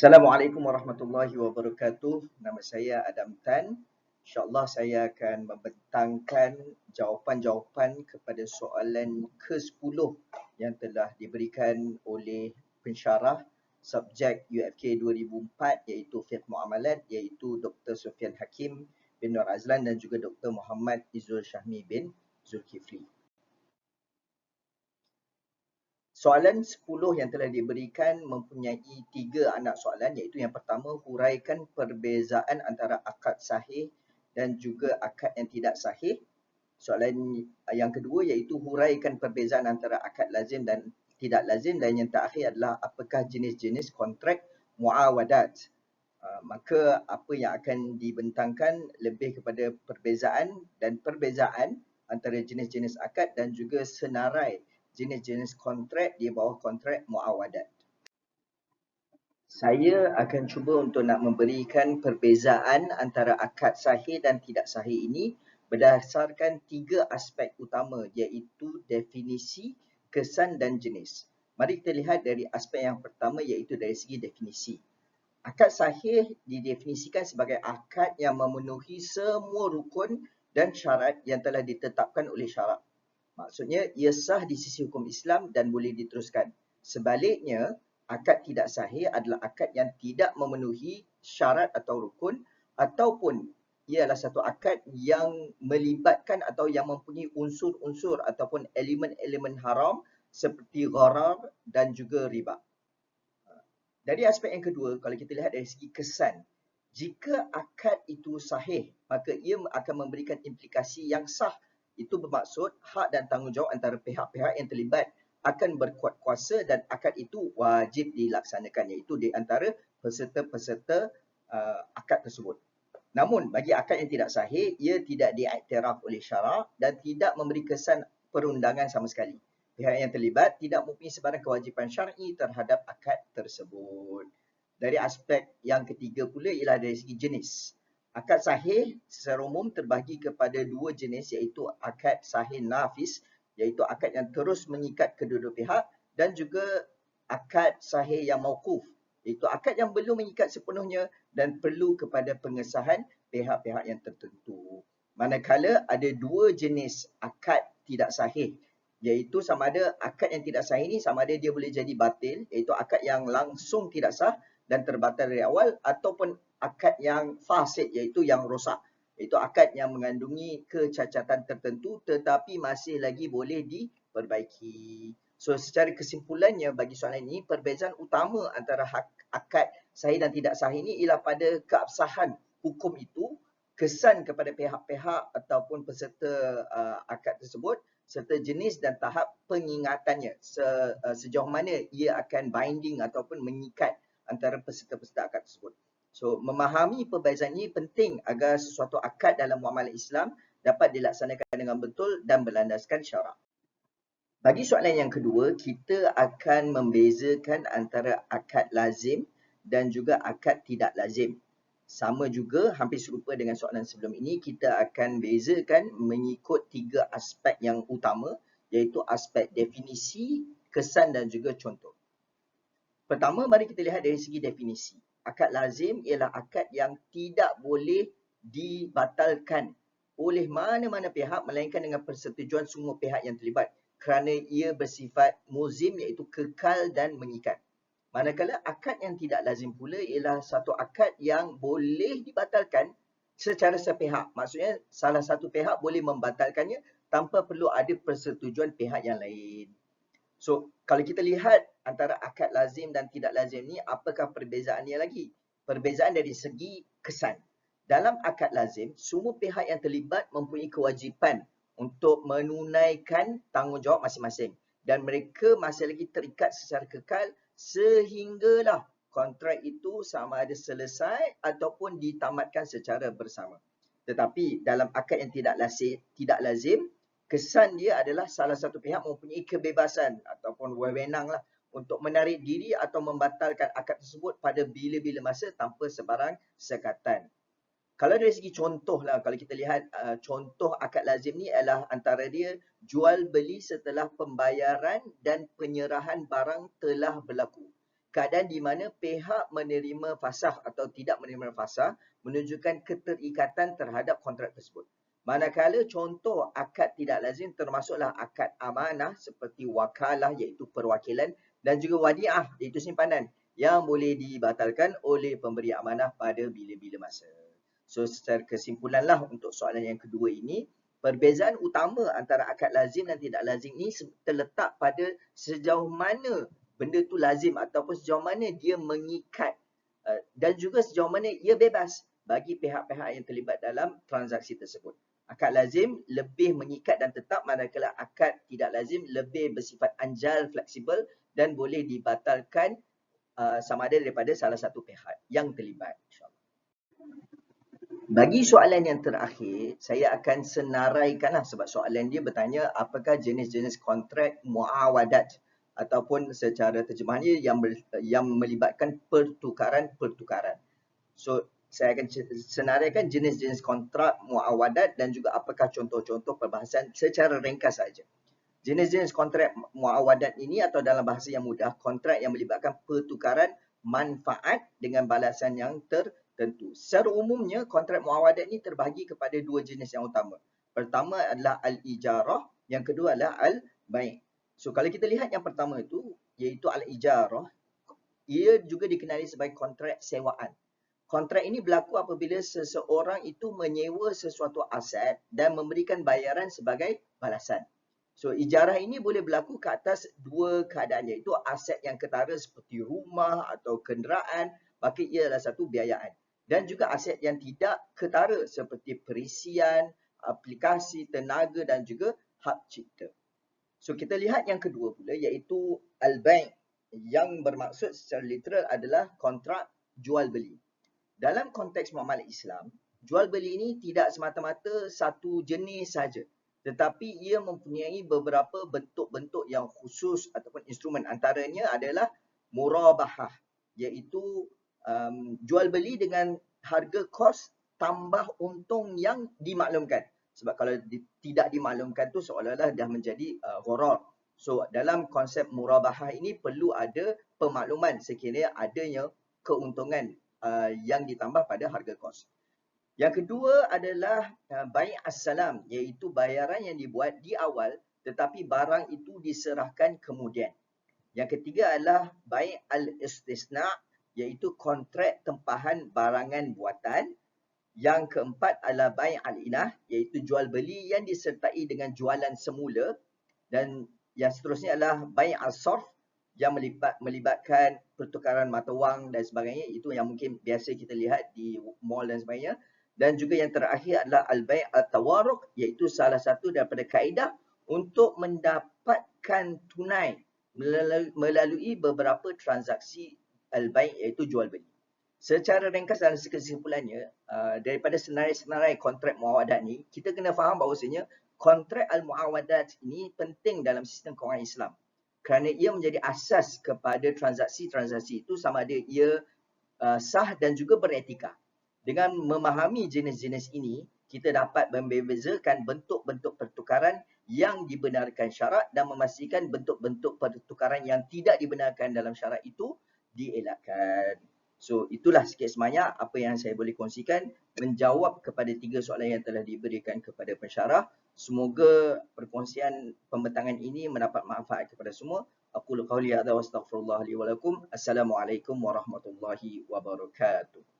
Assalamualaikum warahmatullahi wabarakatuh. Nama saya Adam Tan. InsyaAllah saya akan membentangkan jawapan-jawapan kepada soalan ke-10 yang telah diberikan oleh pensyarah subjek UFK 2004 iaitu Fiqh Muamalat iaitu Dr. Sofian Hakim bin Nur Azlan dan juga Dr. Muhammad Izul Syahmi bin Zulkifli. Soalan 10 yang telah diberikan mempunyai tiga anak soalan iaitu yang pertama huraikan perbezaan antara akad sahih dan juga akad yang tidak sahih. Soalan yang kedua iaitu huraikan perbezaan antara akad lazim dan tidak lazim dan yang terakhir adalah apakah jenis-jenis kontrak muawadat. Uh, maka apa yang akan dibentangkan lebih kepada perbezaan dan perbezaan antara jenis-jenis akad dan juga senarai jenis-jenis kontrak di bawah kontrak muawadat. Saya akan cuba untuk nak memberikan perbezaan antara akad sahih dan tidak sahih ini berdasarkan tiga aspek utama iaitu definisi, kesan dan jenis. Mari kita lihat dari aspek yang pertama iaitu dari segi definisi. Akad sahih didefinisikan sebagai akad yang memenuhi semua rukun dan syarat yang telah ditetapkan oleh syarak. Maksudnya ia sah di sisi hukum Islam dan boleh diteruskan. Sebaliknya, akad tidak sahih adalah akad yang tidak memenuhi syarat atau rukun ataupun ia adalah satu akad yang melibatkan atau yang mempunyai unsur-unsur ataupun elemen-elemen haram seperti gharar dan juga riba. Dari aspek yang kedua, kalau kita lihat dari segi kesan, jika akad itu sahih, maka ia akan memberikan implikasi yang sah itu bermaksud hak dan tanggungjawab antara pihak-pihak yang terlibat akan berkuat kuasa dan akad itu wajib dilaksanakan iaitu di antara peserta-peserta uh, akad tersebut. Namun bagi akad yang tidak sahih, ia tidak diiktiraf oleh syarak dan tidak memberi kesan perundangan sama sekali. Pihak yang terlibat tidak mempunyai sebarang kewajipan syar'i terhadap akad tersebut. Dari aspek yang ketiga pula ialah dari segi jenis. Akad sahih secara umum terbagi kepada dua jenis iaitu akad sahih nafis iaitu akad yang terus mengikat kedua-dua pihak dan juga akad sahih yang mauquf iaitu akad yang belum mengikat sepenuhnya dan perlu kepada pengesahan pihak-pihak yang tertentu. Manakala ada dua jenis akad tidak sahih iaitu sama ada akad yang tidak sahih ni sama ada dia boleh jadi batil iaitu akad yang langsung tidak sah dan terbatal dari awal ataupun akad yang fasid iaitu yang rosak iaitu akad yang mengandungi kecacatan tertentu tetapi masih lagi boleh diperbaiki. So secara kesimpulannya bagi soalan ini perbezaan utama antara hak, akad sahih dan tidak sahih ini ialah pada keabsahan hukum itu kesan kepada pihak-pihak ataupun peserta uh, akad tersebut serta jenis dan tahap pengingatannya se, uh, sejauh mana ia akan binding ataupun mengikat antara peserta-peserta akad tersebut. So memahami perbezaan ini penting agar sesuatu akad dalam muamalah Islam dapat dilaksanakan dengan betul dan berlandaskan syarak. Bagi soalan yang kedua, kita akan membezakan antara akad lazim dan juga akad tidak lazim. Sama juga hampir serupa dengan soalan sebelum ini, kita akan bezakan mengikut tiga aspek yang utama iaitu aspek definisi, kesan dan juga contoh. Pertama, mari kita lihat dari segi definisi akad lazim ialah akad yang tidak boleh dibatalkan oleh mana-mana pihak melainkan dengan persetujuan semua pihak yang terlibat kerana ia bersifat muzim iaitu kekal dan mengikat. Manakala akad yang tidak lazim pula ialah satu akad yang boleh dibatalkan secara sepihak. Maksudnya salah satu pihak boleh membatalkannya tanpa perlu ada persetujuan pihak yang lain. So, kalau kita lihat antara akad lazim dan tidak lazim ni, apakah perbezaannya lagi? Perbezaan dari segi kesan. Dalam akad lazim, semua pihak yang terlibat mempunyai kewajipan untuk menunaikan tanggungjawab masing-masing. Dan mereka masih lagi terikat secara kekal sehinggalah kontrak itu sama ada selesai ataupun ditamatkan secara bersama. Tetapi dalam akad yang tidak lazim, tidak lazim kesan dia adalah salah satu pihak mempunyai kebebasan ataupun wewenang lah untuk menarik diri atau membatalkan akad tersebut pada bila-bila masa tanpa sebarang sekatan. Kalau dari segi contoh lah, kalau kita lihat uh, contoh akad lazim ni adalah antara dia jual beli setelah pembayaran dan penyerahan barang telah berlaku. keadaan di mana pihak menerima fasah atau tidak menerima fasah menunjukkan keterikatan terhadap kontrak tersebut. Manakala contoh akad tidak lazim termasuklah akad amanah seperti wakalah iaitu perwakilan dan juga wadiah iaitu simpanan yang boleh dibatalkan oleh pemberi amanah pada bila-bila masa. So secara kesimpulanlah untuk soalan yang kedua ini, perbezaan utama antara akad lazim dan tidak lazim ini terletak pada sejauh mana benda tu lazim ataupun sejauh mana dia mengikat uh, dan juga sejauh mana ia bebas bagi pihak-pihak yang terlibat dalam transaksi tersebut. Akad lazim lebih mengikat dan tetap manakala akad tidak lazim lebih bersifat anjal, fleksibel dan boleh dibatalkan uh, sama ada daripada salah satu pihak yang terlibat. InsyaAllah. Bagi soalan yang terakhir, saya akan senaraikanlah sebab soalan dia bertanya apakah jenis-jenis kontrak muawadat ataupun secara terjemahannya yang yang melibatkan pertukaran-pertukaran. So, saya akan senaraikan jenis-jenis kontrak muawadat dan juga apakah contoh-contoh perbahasan secara ringkas saja. Jenis-jenis kontrak muawadat ini atau dalam bahasa yang mudah, kontrak yang melibatkan pertukaran manfaat dengan balasan yang ter tentu. Secara umumnya kontrak muawadat ini terbahagi kepada dua jenis yang utama. Pertama adalah al-ijarah, yang kedua adalah al-bai'. So kalau kita lihat yang pertama itu iaitu al-ijarah, ia juga dikenali sebagai kontrak sewaan. Kontrak ini berlaku apabila seseorang itu menyewa sesuatu aset dan memberikan bayaran sebagai balasan. So ijarah ini boleh berlaku ke atas dua keadaan iaitu aset yang ketara seperti rumah atau kenderaan maka ia adalah satu biayaan dan juga aset yang tidak ketara seperti perisian, aplikasi, tenaga dan juga hak cipta. So kita lihat yang kedua pula iaitu al-bai' yang bermaksud secara literal adalah kontrak jual beli. Dalam konteks muamalah Islam, jual beli ini tidak semata-mata satu jenis saja tetapi ia mempunyai beberapa bentuk-bentuk yang khusus ataupun instrumen antaranya adalah murabahah iaitu um, jual beli dengan harga kos tambah untung yang dimaklumkan. Sebab kalau di, tidak dimaklumkan tu seolah-olah dah menjadi uh, horor. So dalam konsep murabahah ini perlu ada pemakluman sekiranya adanya keuntungan uh, yang ditambah pada harga kos. Yang kedua adalah uh, bayi as-salam iaitu bayaran yang dibuat di awal tetapi barang itu diserahkan kemudian. Yang ketiga adalah bayi al-istisna' iaitu kontrak tempahan barangan buatan. Yang keempat adalah bai' al-inah iaitu jual beli yang disertai dengan jualan semula dan yang seterusnya adalah bai' al-sarf yang melibat, melibatkan pertukaran mata wang dan sebagainya itu yang mungkin biasa kita lihat di mall dan sebagainya dan juga yang terakhir adalah al-bai' al-tawaruk iaitu salah satu daripada kaedah untuk mendapatkan tunai melalui beberapa transaksi al-bai' iaitu jual beli. Secara ringkas dan kesimpulannya, uh, daripada senarai-senarai kontrak muawadat ni, kita kena faham bahawasanya kontrak al-muawadat ini penting dalam sistem kewangan Islam. Kerana ia menjadi asas kepada transaksi-transaksi itu sama ada ia uh, sah dan juga beretika. Dengan memahami jenis-jenis ini, kita dapat membezakan bentuk-bentuk pertukaran yang dibenarkan syarat dan memastikan bentuk-bentuk pertukaran yang tidak dibenarkan dalam syarat itu dielakkan. So itulah sikit sebanyak apa yang saya boleh kongsikan menjawab kepada tiga soalan yang telah diberikan kepada pensyarah. Semoga perkongsian pembentangan ini mendapat manfaat kepada semua. Aku lu qawli hadza wa astaghfirullah li wa lakum. Assalamualaikum warahmatullahi wabarakatuh.